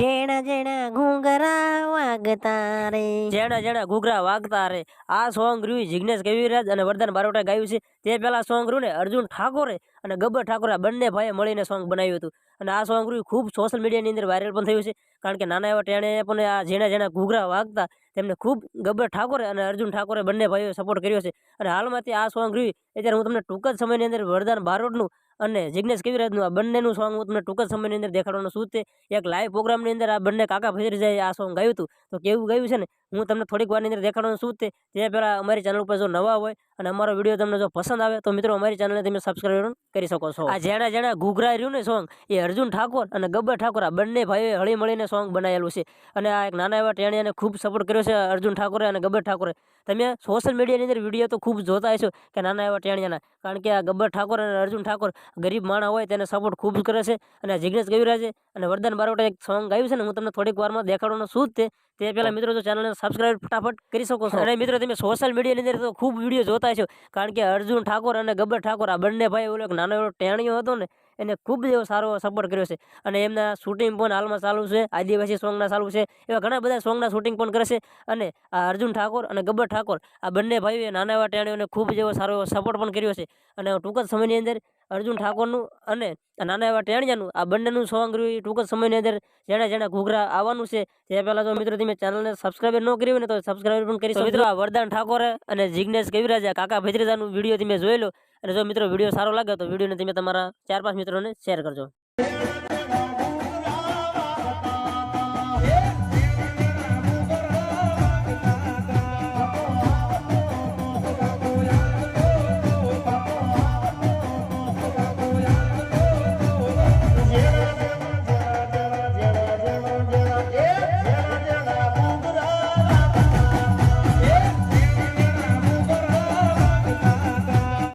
જેણા જેણા ઘૂંઘરા વાગતા રે. જેણા જેણા ઘૂઘરા વાગતા રે. આ સોંગ રહ્યું જિજ્ઞેશ કવિરાજ અને વરદાન બારોટા ગાયું છે. તે પહેલાં સોંગ રહ્યું ને અર્જુન ઠાકોરે અને ગબ્બર ઠાકોરે બંને ભાઈએ મળીને સોંગ બનાવ્યું હતું. અને આ સોંગ રહ્યું ખૂબ સોશિયલ મીડિયાની અંદર વાયરલ પણ થયું છે. કારણ કે નાના એવા ટેણે પણ આ જેણા જેણા ઘૂઘરા વાગતા તેમને ખૂબ ગબ્બર ઠાકોરે અને અર્જુન ઠાકોરે બંને ભાઈઓએ સપોર્ટ કર્યો છે. અને હાલમાંથી આ સોંગ રહ્યું અત્યારે હું તમને ટૂંક જ સમયની અંદર વરદાન બારોટનું અને જિગ્નેશ કવિરાજનું આ બંનેનું સોંગ હું તમને ટૂંક સમયની અંદર દેખાડવાનું શું છે એક લાઈવ પ્રોગ્રામની અંદર આ બંને કાકા ભત્રીજાએ આ સોંગ ગાયું હતું. તો કેવું ગાયું છે ને? હું તમને થોડીક વારની અંદર દેખાડવાનું શું છે તે. પહેલાં અમારી ચેનલ ઉપર જો નવા હોય અને અમારો વીડિયો તમને જો પસંદ આવે તો મિત્રો અમારી ચેનલને તમે સબસ્ક્રાઈબ કરી શકો છો. આ જેણા જેણા ઘૂઘરા રહ્યું ને સોંગ એ અર્જુન ઠાકોર અને ગબ્બર ઠાકોર આ બંને ભાઈઓએ હળી મળીને સોંગ બનાવેલું છે. અને આ એક નાના એવા ટેણીયાને ખૂબ સપોર્ટ કર્યો છે અર્જુન ઠાકોરે અને ગબ્બર ઠાકોરે. તમે સોશિયલ મીડિયાની અંદર વીડિયો તો ખૂબ જોતા હશો કે નાના એવા ટેણિયાના. કારણ કે આ ગબ્બર ઠાકોર અને અર્જુન ઠાકોર ગરીબ માણસ હોય તેને સપોર્ટ ખૂબ કરે છે. અને જિગ્નેશ છે. અને વરદાન બારોટા એક સોંગ ગાયું છે ને, હું તમને થોડીક વારમાં દેખાડવાનું છું જ તે. તે પહેલાં મિત્રો જો ચેનલને સબસ્ક્રાઈબ ફટાફટ કરી શકો છો. અને મિત્રો તમે સોશિયલ મીડિયાની અંદર તો ખૂબ વીડિયો જોતા છો કારણ કે અર્જુન ઠાકોર અને ગબ્બર ઠાકોર આ બંને ભાઈ ઓલો એક નાનો એવો ટેણીયો હતો ને એને ખૂબ જ એવો સારો સપોર્ટ કર્યો છે. અને એમના શૂટિંગ પણ હાલમાં ચાલુ છે. આદિવાસી સોંગના ચાલુ છે. એવા ઘણા બધા સોંગના શૂટિંગ પણ કરે છે. અને આ અર્જુન ઠાકોર અને ગબ્બર ઠાકોર આ બંને ભાઈઓએ નાના એવા ટેણીઓને ખૂબ જ એવો સારો એવો સપોર્ટ પણ કર્યો છે. અને ટૂંક જ સમયની અંદર અર્જુન ઠાકોરનું અને નાના એવા ટેણિયાનું આ બંનેનું સોંગ રહ્યું ટૂંક જ સમયની અંદર જેણે જેણે ઘૂઘરા આવવાનું છે. તે પહેલાં જો મિત્રો તમે ચેનલને સબસ્ક્રાઇબ ન કરી હોય ને તો સબસ્ક્રાઈબ પણ કરી શકો. મિત્રો આ વરદાન ઠાકોરે અને જિગ્નેશ કવિરાજા કાકા ભત્રીજાનું વીડિયો તમે જોઈ લો અને જો મિત્રો વીડિયો સારો લાગે તો વિડીયોને તમે તમારા ચાર પાંચ મિત્રોને શેર કરજો.